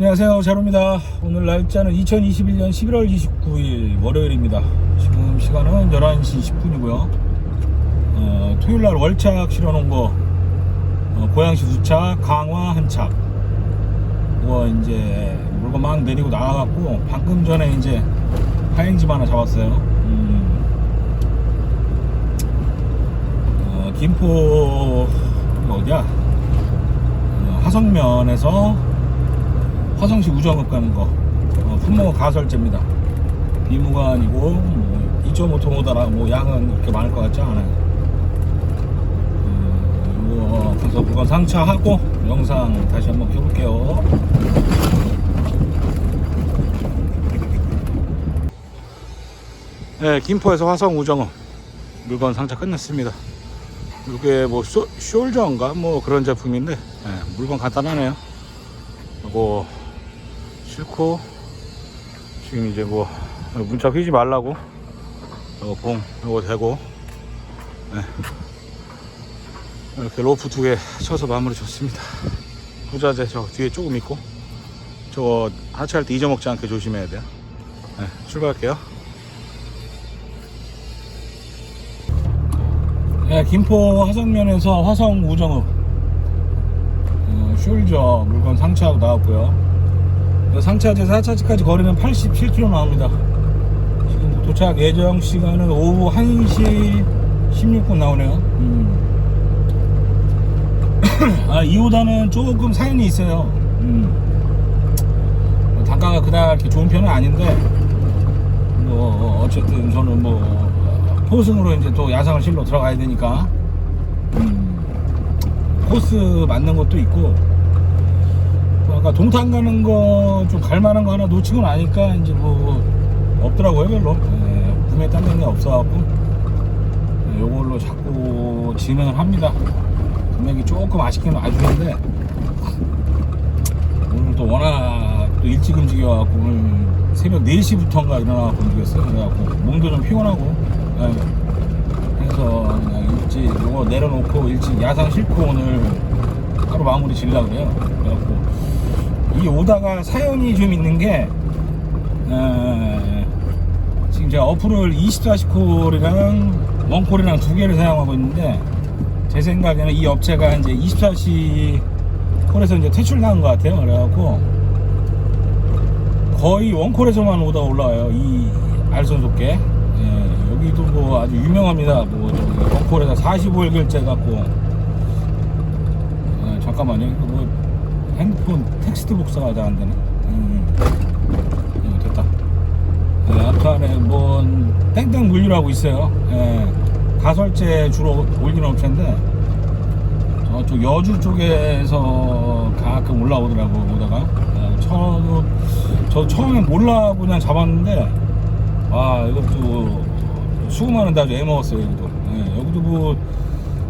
안녕하세요. 자로입니다. 오늘 날짜는 2021년 11월 29일 월요일입니다. 지금 시간은 11시 10분이고요. 어, 토요일날 월착 실어놓은 거 어, 고양시 두착 강화 한착. 그거 이제 물건 막 내리고 나와갖고 방금 전에 이제 하행짐 하나 잡았어요. 음, 어, 김포 어디야? 어, 화성면에서 화성시 우정읍 가는 거. 어, 품목 가설제입니다. 비무관이고 뭐 2.5톤 오다라 뭐 양은 그렇게 많을 것 같지 않아요. 음, 이거 그래서 물건 상차하고 영상 다시 한번 켜볼게요. 네 김포에서 화성 우정읍 물건 상차 끝냈습니다. 이게 뭐 쇼, 숄저인가? 뭐 그런 제품인데 네, 물건 간단하네요. 이거 싣고 지금 이제 뭐 문짝 휘지 말라고. 이거 봉 이거 대고. 네. 이렇게 로프 두 개 쳐서 마무리 줬습니다. 부자재 저 뒤에 조금 있고. 저거 하체할 때 잊어먹지 않게 조심해야 돼요. 네, 출발할게요. 네, 김포 화성면에서 화성 우정읍. 어, 숄저 물건 상차하고 나왔고요 상차에서 하차지까지 거리는 87km 나옵니다. 지금 도착 예정 시간은 오후 1시 16분 나오네요. 음. 아, 이 오다는 조금 사연이 있어요. 음. 단가가 그닥 이렇게 좋은 편은 아닌데, 뭐, 어쨌든 저는 뭐, 포승으로 이제 또 야상을 실로 들어가야 되니까, 음. 코스 맞는 것도 있고, 아까 동탄 가는 거 좀 갈만한 거 하나 놓치고 나니까 이제 뭐 없더라고요 별로. 예, 구매 딴게 없어갖고. 예, 요걸로 자꾸 진행을 합니다. 금액이 조금 아쉽긴 아쉬운데. 오늘 또 워낙 또 일찍 움직여갖고 오늘 새벽 4시부터인가 일어나갖고 움직였어요. 그래갖고 몸도 좀 피곤하고. 예, 그래서 그냥 일찍 요거 내려놓고 일찍 야상 싣고 오늘 하루 마무리 지려고 그래요. 그래갖고 이 오다가 사연이 좀 있는 게 어, 지금 제가 어플을 24시콜이랑 원콜이랑 두 개를 사용하고 있는데 제 생각에는 이 업체가 이제 24시 콜에서 이제 퇴출당한 것 같아요. 그래갖고 거의 원콜에서만 오다 올라와요. 이 알선 속계. 예, 여기도 뭐 아주 유명합니다. 뭐 원콜에서 45일 결제 갖고. 어, 잠깐만요. 이거 뭐 핸드폰 텍스트 복사가 잘안 되네. 음, 음, 됐다. 네, 아까에 뭐 땡땡 물류라고 있어요. 예, 가설제 주로 올리는 업체인데 저쪽 여주 쪽에서 가끔 올라오더라고 오다가 예, 저도 저 처음에 몰라 그냥 잡았는데 아 이것도 수많은 다주 애 먹었어요 여기도. 예, 여기도 뭐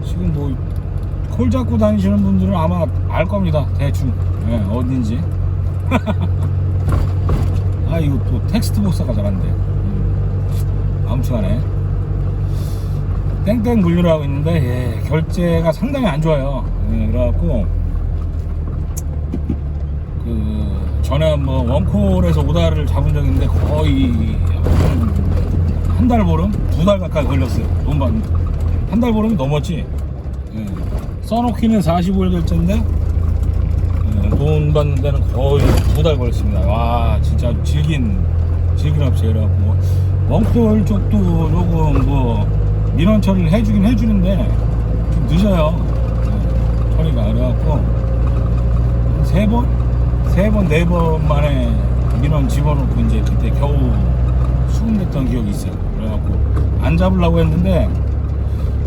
지금 뭐콜 잡고 다니시는 분들은 아마 알 겁니다 대충 예, 어딘지. 아 이거 또 텍스트 복사가 잘안돼 음, 아무튼간에 땡땡 물류라고 있는데 예, 결제가 상당히 안 좋아요. 예, 그래갖고 그 전에 뭐 원콜에서 오다를 잡은 적 있는데 거의 한 달 보름? 두 달 가까이 걸렸어요. 돈 받는. 한달 보름이 넘었지? 예. 써놓기는 45일 결제인데 예, 돈 받는 데는 거의 두 달 걸렸습니다. 와 진짜 질긴 질긴 업체 그래갖고 원콜 쪽도 조금 뭐 민원 처리를 해주긴 해주는데 좀 늦어요. 예, 처리가 그래갖고 세 번, 세 번, 네 번 만에 민원 집어넣고 이제 그때 겨우 수긍됐던 기억이 있어요. 그래갖고 안 잡으려고 했는데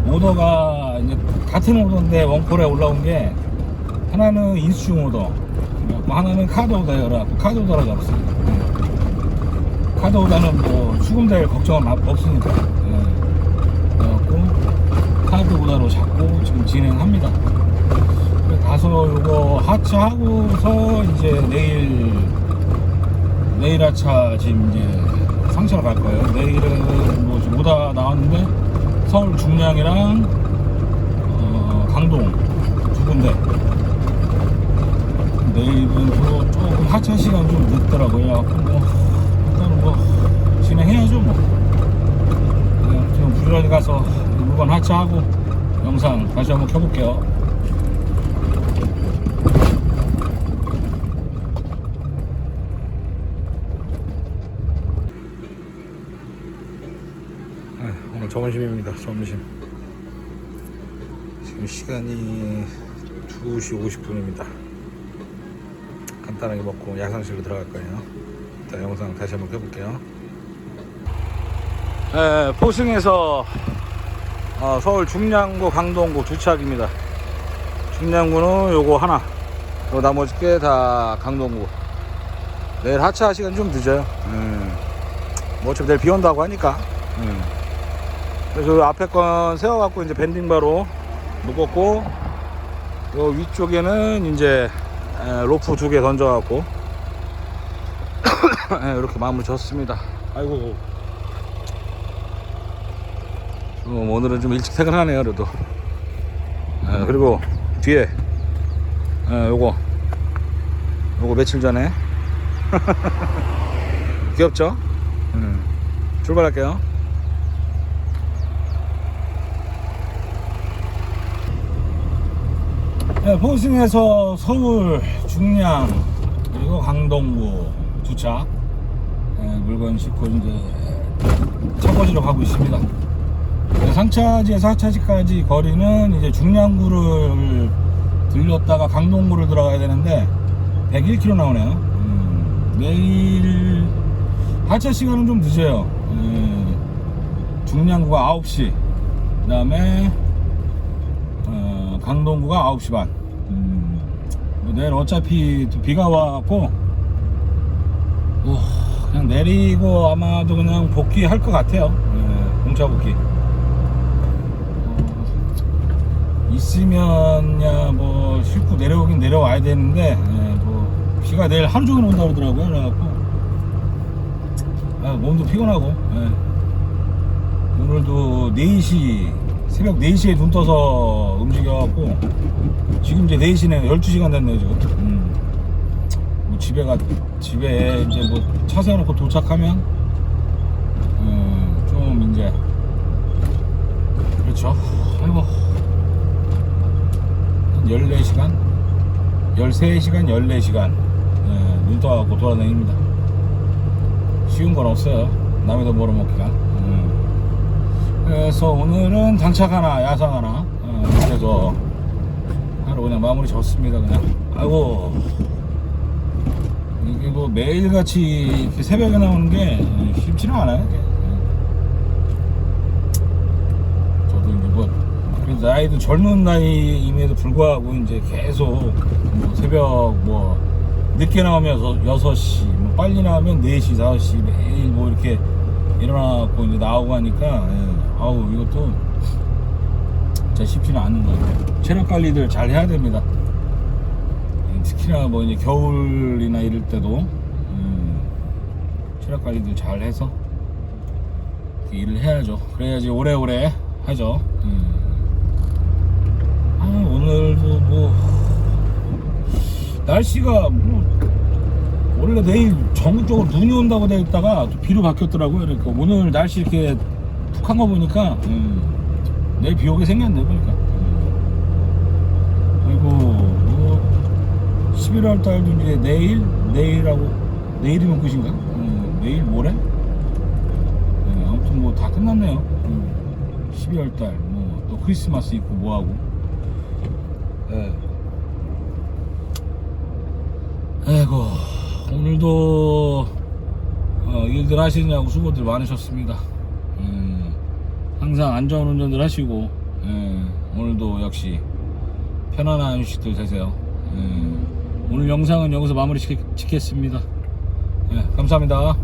오더가 이제 같은 오더인데 원콜에 올라온 게 하나는 인수중 오더 그래갖고 하나는 카드 오더예요 그래갖고 카드 오더라 잡았어요 카드 오더는 뭐 수금될 걱정은 마- 없으니까. 예. 그래갖고 카드 오더로 잡고 지금 진행합니다. 가서 요거 하차하고서 이제 내일 내일 하차 지금 이제 상차로 갈 거예요. 내일은 뭐 지금 오다 나왔는데 서울 중량이랑 어, 강동 두 군데 내일은 또뭐 조금 하차 시간 좀 늦더라고요. 뭐 일단은 뭐 진행해야죠 뭐. 그냥 지금 부지런히 가서 물건 하차하고 영상 다시 한번 켜볼게요. 아, 오늘 점심입니다. 점심. 지금 시간이 2시 50분입니다. 간단하게 먹고 야상실로 들어갈 거예요. 일단 영상 다시 한번 켜볼게요. 네, 포승에서 어, 서울 중량구 강동구 두 차입니다. 중량구는 요거 하나, 요 나머지 게 다 강동구. 내일 하차 시간 좀 늦어요. 음. 뭐 어차피 내일 비 온다고 하니까. 음. 그래서 요 앞에 건 세워갖고 이제 밴딩바로 묶었고, 요 위쪽에는 이제 에, 로프 두 개 던져갖고 예, 이렇게 마무리 졌습니다. 아이고. 좀 오늘은 좀 일찍 퇴근하네요, 그래도. 예, 그리고 뒤에 예, 요거 요거 며칠 전에 귀엽죠? 음. 출발할게요. 네, 포승에서 서울 중량 그리고 강동구 주차 네, 물건 싣고 이제 차고지로 가고 있습니다. 네, 상차지에서 하차지까지 거리는 이제 중량구를 들렸다가 강동구를 들어가야 되는데 101km 나오네요. 음, 내일 하차 시간은 좀 늦어요. 음, 중량구가 9시, 그 다음에 어, 강동구가 9시 반. 음, 뭐 내일 어차피 또 비가 와갖고, 뭐 그냥 내리고 아마도 그냥 복귀할 것 같아요. 예, 공차 복귀. 어, 있으면 야 뭐 싣고 내려오긴 내려와야 되는데, 예, 뭐 비가 내일 하루 종일 온다 그러더라고요. 그래갖고, 아, 몸도 피곤하고, 예. 오늘도 4시, 새벽 4시에 눈 떠서 움직여갖고, 지금 이제 4시네, 12시간 됐네요, 지금. 음. 뭐 집에 가, 집에 이제 뭐 차 세워놓고 도착하면, 음, 좀 이제, 그렇죠. 아이고. 한 14시간? 13시간, 14시간. 예, 눈 떠갖고 돌아다닙니다. 쉬운 건 없어요. 남의 돈 벌어먹기가. 음. 그래서 오늘은 장착 하나, 야상 하나, 어, 그래서 하루 그냥 마무리 졌습니다. 그냥. 아이고. 이게 뭐 매일같이 이렇게 새벽에 나오는 게 쉽지는 않아요. 이게. 저도 이제 뭐, 나이도 젊은 나이임에도 불구하고 이제 계속 뭐 새벽 뭐 늦게 나오면 6시, 뭐 빨리 나오면 4시, 5시 매일 뭐 이렇게 일어나고 이제 나오고 하니까 예, 아우 이것도 진짜 쉽지는 않은 것 같아요. 체력 관리들 잘 해야 됩니다. 예, 특히나 뭐 이제 겨울이나 이럴 때도 음, 체력 관리들 잘 해서 일을 해야죠. 그래야지 오래오래 하죠. 음. 아 오늘도 뭐 날씨가 뭐 원래 내일 전국적으로 눈이 온다고 돼 있다가 또 비로 바뀌었더라고요. 그러니까 오늘 날씨 이렇게 푹한 거 보니까 음, 내일 비 오게 생겼네 보니까. 음. 그리고 뭐 11월 달도 이제 내일 내일하고 내일이면 끝인가? 음, 내일 모레? 네, 아무튼 뭐 다 끝났네요. 음, 12월 달 뭐 또 크리스마스 있고 뭐 하고. 네. 아이고 오늘도 어, 일들 하시느냐고 수고들 많으셨습니다. 음, 항상 안전운전들 하시고 예, 오늘도 역시 편안한 휴식들 되세요. 예, 오늘 영상은 여기서 마무리 짓- 짓겠습니다. 예, 감사합니다.